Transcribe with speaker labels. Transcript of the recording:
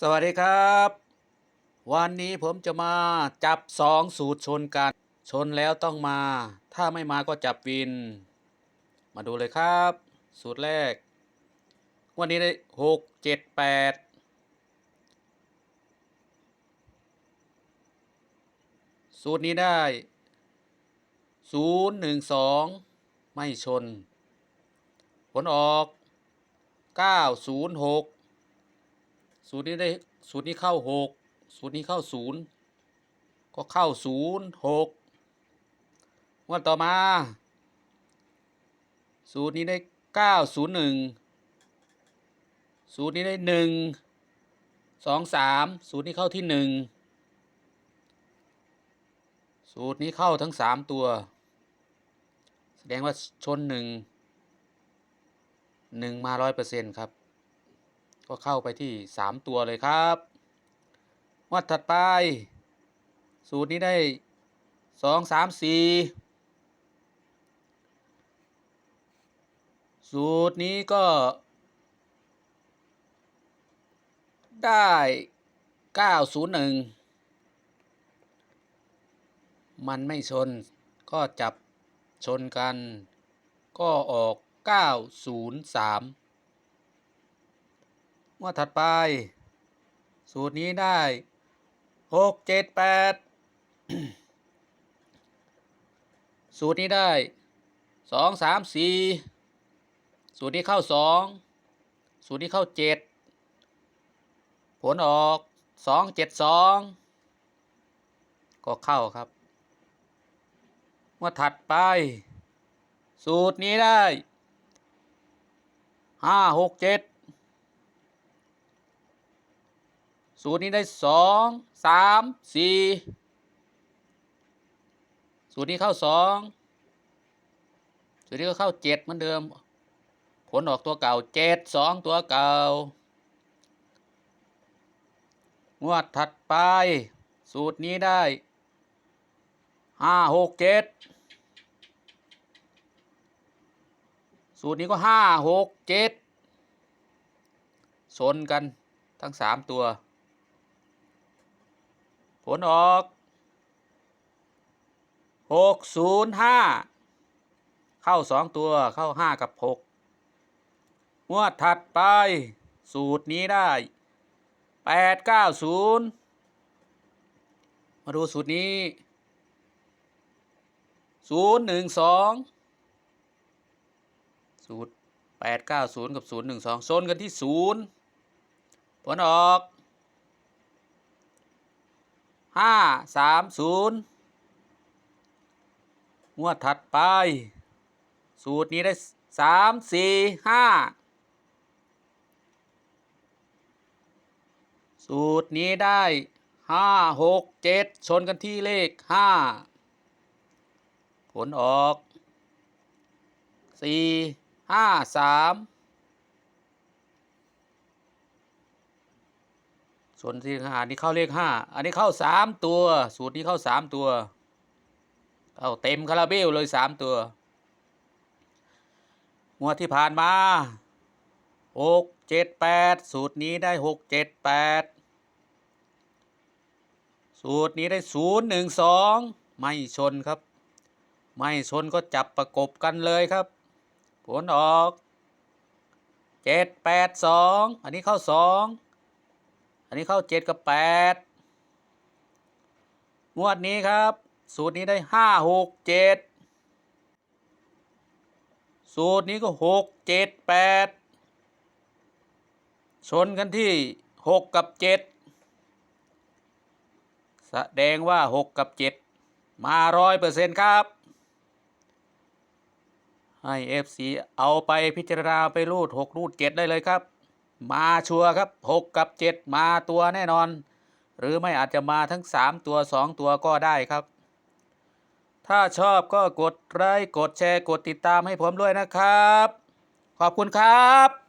Speaker 1: สวัสดีครับ วันนี้ผมจะมาจับสองสูตรชนกัน ชนแล้วต้องมา ถ้าไม่มาก็จับวิน มาดูเลยครับ สูตรแรก วันนี้ได้หกเจ็ดแปดสูตรนี้ได้ศูนย์หนึ่งสองไม่ชน ผลออกเก้าศูนย์หก สูตรนี้ได้สูตรนี้เข้าหกสูตรนี้เข้าศูนย์ก็เข้าศูนย์หกวันต่อมา สูตรนี้ได้เก้าศูนย์หนึ่งสูตรนี้ได้หนึ่งสองสามสูตรนี้เข้าที่หนึ่งสูตรนี้เข้าทั้งสามตัว แสดงว่าชนหนึ่งหนึ่งมาร้อยเปอร์เซ็นต์ครับ ก็เข้าไปที่ 3 ตัวเลยครับวัดถัดไป สูตรนี้ได้ 2 3 4 สูตรนี้ก็ ได้ 901 มันไม่ชนก็จับชนกัน ก็ออก 903 งวดถัดไป สูตรนี้ได้หกเจ็ดแปดสูตรนี้ได้สองสามสี่สูตรนี้เข้าสองสูตรนี้เข้าเจ็ดผลออกสองเจ็ดสองก็เข้าครับงวดถัดไป สูตรนี้ได้ห้าหกเจ็ด สูตรนี้ได้สองสามสี่สูตรนี้เข้าสองสูตรนี้ก็เข้าเจ็ดเหมือนเดิม ผลออกตัวเก่าเจ็ดสองตัวเก่างวดถัดไป สูตรนี้ได้ห้าหกเจ็ดสูตรนี้ก็ห้าหกเจ็ดชนกันทั้งสามตัว ผลออกหกศูนย์ห้าเข้าสองตัวเข้าห้ากับหกงวดถัดไป สูตรนี้ได้แปดเก้าศูนย์มาดูสูตรนี้ศูนย์หนึ่งสองสูตรแปดเก้าศูนย์กับศูนย์หนึ่งสองโซนกันที่ศูนย์ผลออก ห้าสามศูนย์งวดถัดไป สูตรนี้ได้สามสี่ห้าสูตรนี้ได้ห้าหกเจ็ดชนกันที่เลขห้าผลออกสี่ห้าสาม ส่วนที่ห้านี่เข้าเลขห้าอันนี้เข้าสามตัว สูตรนี้เข้าสามตัวเข้าเต็มคาราเบลเลยสามตัวงวดที่ผ่านมาหกเจ็ดแปดสูตรนี้ได้หกเจ็ดแปดสูตรนี้ได้ศูนย์หนึ่งสองไม่ชนครับ ไม่ชนก็จับประกบกันเลยครับ ผลออกเจ็ดแปดสองอันนี้เข้าสอง นนี้เข้าเจ็ดกับแปดงวดนี้ครับ สูตรนี้ได้ห้าหกเจ็ดสูตรนี้ก็หกเจ็ดแปดชนกันที่หกกับเจ็ดแสดงว่าหกกับเจ็ดมาร้อยเปอร์เซ็นต์ครับ ให้ FC เอาไปพิจารณาไปรูด6รูด7ได้เลยครับ มาชัวร์ครับ 6 กับ 7 มาตัวแน่นอน หรือไม่อาจจะมาทั้ง 3 ตัว 2 ตัวก็ได้ครับ ถ้าชอบก็กดไลค์กดแชร์กดติดตามให้ผมด้วยนะครับ ขอบคุณครับ